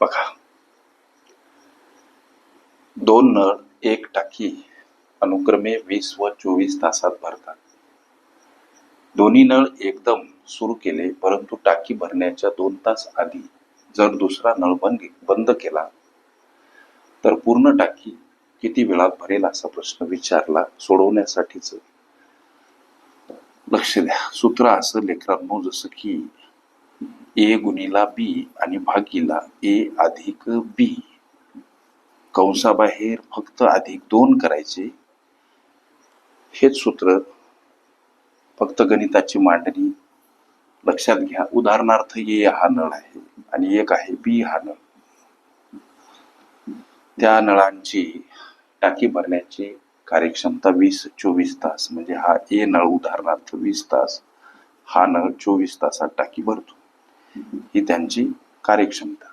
बघा. दोन नळ एक टाकी अनुक्रमे वीस व चोवीस तासात भरतात. दोन्ही नळ एकदम सुरू केले परंतु टाकी भरण्याच्या दोन तास आधी जर दुसरा नळ बंद बंद केला तर पूर्ण टाकी किती वेळात भरेल असा प्रश्न विचारला सोडवण्यासाठीच. लक्ष द्या. सूत्र असं लेकरांनो जसं की ए गुणिला बी आणि भागीला ए अधिक बी. कंसाबाहेर फक्त अधिक दोन करायचे. हेच सूत्र फक्त गणिताची मांडणी लक्षात घ्या. उदाहरणार्थ ए हा नळ आहे आणि एक आहे बी हा नळ. त्या नळांची टाकी भरण्याची कार्यक्षमता वीस चोवीस तास. म्हणजे हा ए नळ उदाहरणार्थ वीस तास हा नळ चोवीस तासात टाकी भरतो. ही त्यांची कार्यक्षमता.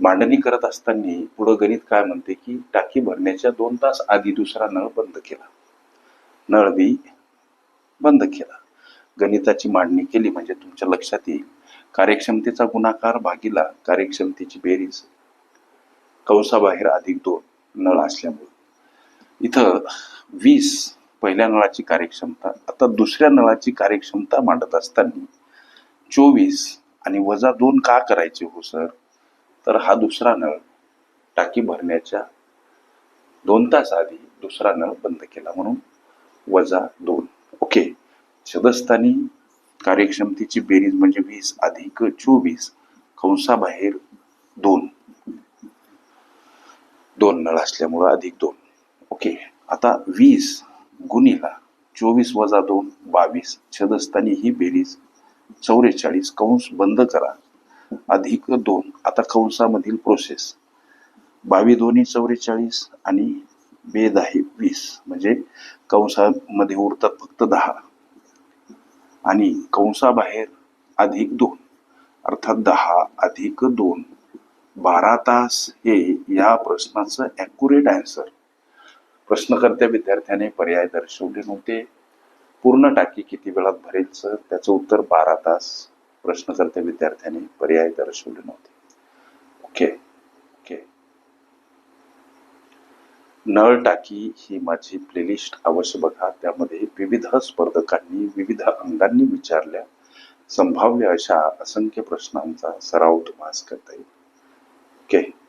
मांडणी करत असताना पुढं गणित काय म्हणते की टाकी भरण्याच्या दोन तास आधी दुसरा नळ बंद केला. नळ बी बंद केला. गणिताची मांडणी केली म्हणजे तुमच्या लक्षात येईल. कार्यक्षमतेचा गुणाकार भागीला कार्यक्षमतेची बेरीज. कंसाबाहेर अधिक दोन नळ असल्यामुळे. इथं वीस पहिल्या नळाची कार्यक्षमता आता दुसऱ्या नळाची कार्यक्षमता मांडत असताना चोवीस आणि वजा दोन का करायचे हो सर? तर हा दुसरा नळ टाकी भरण्याच्या दोन तास आधी दुसरा नळ बंद केला म्हणून वजा दोन. ओके. सदस्थानी कार्यक्षमतेची बेरीज म्हणजे वीस अधिक चोवीस कंसाबाहेर दोन. दोन नळ असल्यामुळं अधिक दोन. ओके. आता वीस गुणिला चोवीस वजा दोन बावीस. छदस्थानी ही बेरीज चौवेचाळीस कंस बंद करा. अधिक दोन. आता कंसामधील प्रोसेस बावी दोन्ही चौवेचाळीस आणि बेद आहे वीस. म्हणजे कंसामध्ये उरतात फक्त दहा. आणि कंसाबाहेर अधिक दोन. अर्थात दहा अधिक दोन. बारा तास हे या प्रश्नाचं ॲक्युरेट आन्सर प्रश्नकर्त्या विद्यार्थ्याने पर्याय दर्शवले नव्हते. पूर्ण टाकी किती वेळात भरेल सर त्याचं उत्तर बारा तास प्रश्नकर्त्या विद्यार्थ्याने पर्याय दर्शवले नव्हते. ओके ओके नळ टाकी ही माझी प्लेलिस्ट अवश्य बघा. त्यामध्ये विविध स्पर्धकांनी विविध अंगांनी विचारल्या. संभाव्य अशा असंख्य प्रश्नांचा सराव तुम्हाला करता येईल. ओके